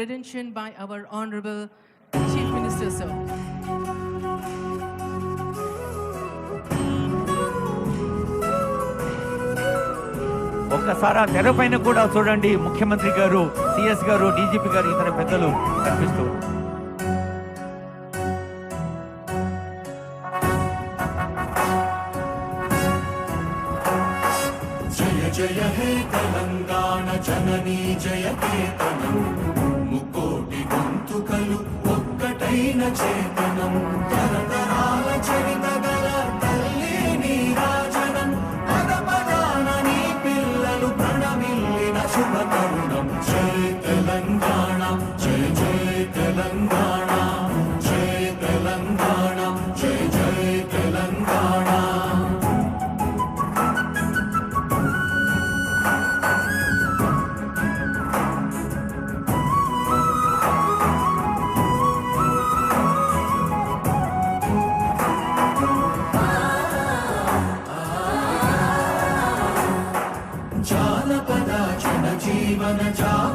rendition by our Honorable Chief Minister, sir. ఒక్కసారి తెర పైన కూడా చూడండి. ముఖ్యమంత్రి గారు సిఎస్ గారు డీజీపీ గారు ఇతర పెద్దలు కనిపిస్తూ జయ జయ హే తెలంగాణ జననీ జయ కేతనం చేతనం जाना जा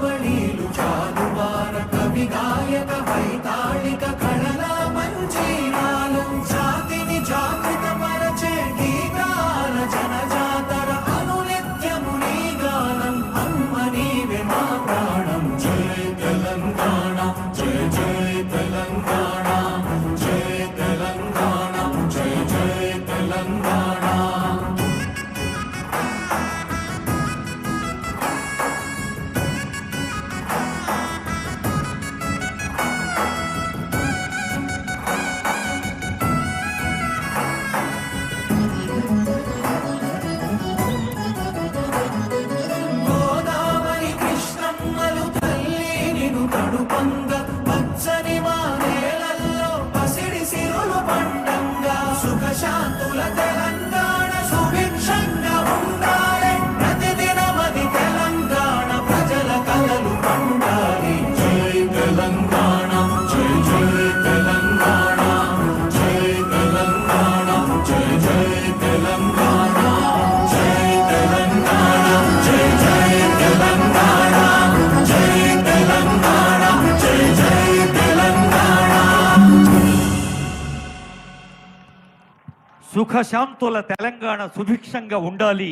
సుఖశాంతుల తెలంగాణ సుభిక్షంగా ఉండాలి.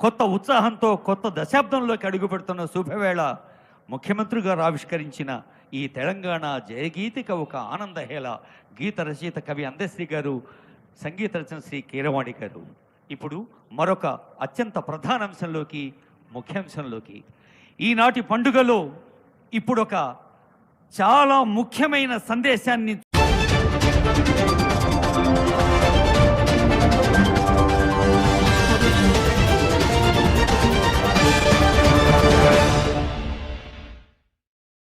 కొత్త ఉత్సాహంతో కొత్త దశాబ్దంలోకి అడుగుపెడుతున్న శుభవేళ ముఖ్యమంత్రి గారు ఆవిష్కరించిన ఈ తెలంగాణ జయగీతిక ఒక ఆనందహేళ గీత రచయిత కవి అందశ్రీ గారు సంగీత రచన శ్రీ కీరవాణి గారు. ఇప్పుడు మరొక అత్యంత ప్రధాన అంశంలోకి ముఖ్యాంశంలోకి ఈనాటి పండుగలో ఇప్పుడు ఒక చాలా ముఖ్యమైన సందేశాన్ని Thank you.